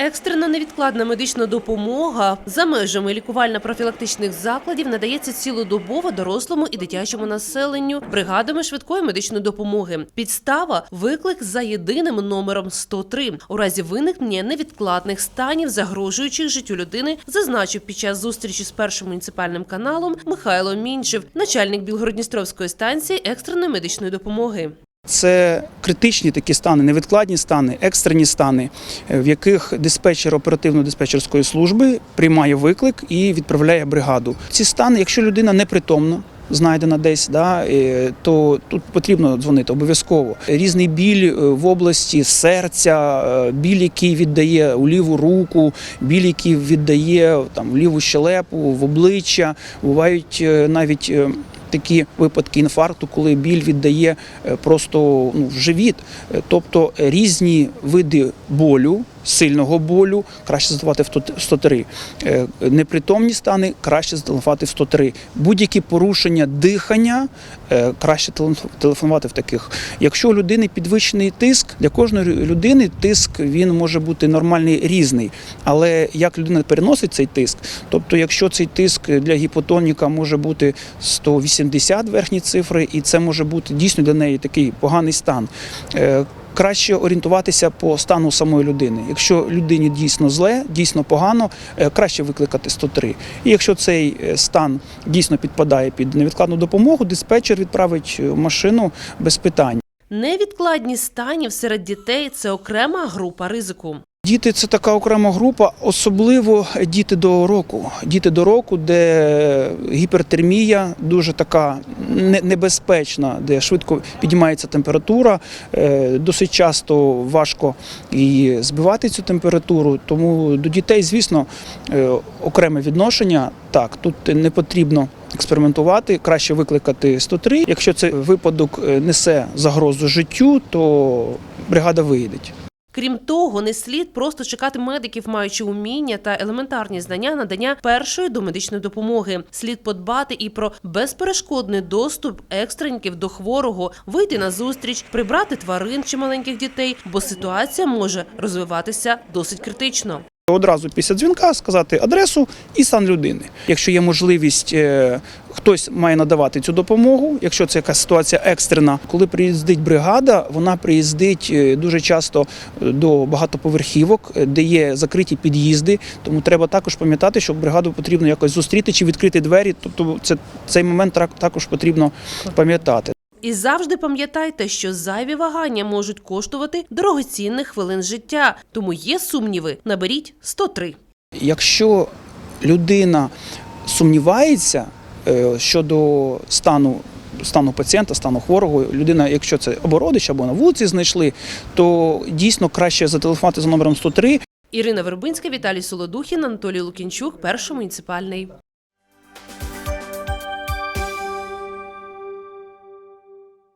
Екстрена невідкладна медична допомога за межами лікувально-профілактичних закладів надається цілодобово дорослому і дитячому населенню бригадами швидкої медичної допомоги. Підстава виклик за єдиним номером 103. У разі виникнення невідкладних станів, загрожуючих життю людини, зазначив під час зустрічі з першим муніципальним каналом Михайло Мінчев, начальник Білгородністровської станції екстреної медичної допомоги. Це критичні такі стани, невідкладні стани, екстрені стани, е, в яких диспетчер оперативно-диспетчерської служби приймає виклик і відправляє бригаду. Ці стани, якщо людина непритомна, знайдена десь, да, е, то тут потрібно дзвонити обов'язково. Різний біль е, в області серця, біль, який віддає у ліву руку, біль, який віддає там, в ліву щелепу, в обличчя. Бувають навіть такі випадки інфаркту, коли біль віддає е, просто ну, в живіт. Е, Тобто різні види болю, сильного болю краще задавати в 103. Е, Непритомні стани краще задавати в 103. Будь-які порушення дихання е, краще телефонувати в таких. Якщо у людини підвищений тиск, для кожної людини тиск він може бути нормальний різний. Але як людина переносить цей тиск, тобто, якщо цей тиск для гіпотоніка може бути 180 верхні цифри, і це може бути дійсно для неї такий поганий стан. Краще орієнтуватися по стану самої людини. Якщо людині дійсно зле, дійсно погано, е, краще викликати 103. І якщо цей е, стан дійсно підпадає під невідкладну допомогу, диспетчер відправить е, машину без питань. Невідкладні станів серед дітей це окрема група ризику. Діти це така окрема група, особливо діти до року. Діти до року, де гіпертермія дуже така небезпечна, де швидко піднімається температура. Е, Досить часто важко і збивати цю температуру. Тому до дітей, звісно, е, окреме відношення. Так, тут не потрібно експериментувати, краще викликати 103. Якщо цей випадок е, несе загрозу життю, то бригада виїде. Крім того, не слід просто чекати медиків, маючи уміння та елементарні знання надання першої домедичної допомоги. Слід подбати і про безперешкодний доступ екстреньків до хворого, вийти на зустріч, прибрати тварин чи маленьких дітей, бо ситуація може розвиватися досить критично. Одразу після дзвінка сказати адресу і стан людини. Якщо є можливість, е, хтось має надавати цю допомогу. Якщо це якась ситуація екстрена, коли приїздить бригада, вона приїздить е, дуже часто е, до багатоповерхівок, е, де є закриті під'їзди. Тому треба також пам'ятати, що бригаду потрібно якось зустріти чи відкрити двері. Тобто, це цей момент також потрібно пам'ятати. І завжди пам'ятайте, що зайві вагання можуть коштувати дорогоцінних хвилин життя. Тому є сумніви. Наберіть 103. Якщо людина сумнівається щодо стану. Стану пацієнта, стану хворого, людина, якщо це обородич або на вулиці знайшли, то дійсно краще зателефонувати за номером 103 Ірина Вербинська, Віталій Солодухін, Анатолій Лукінчук, перший муніципальний.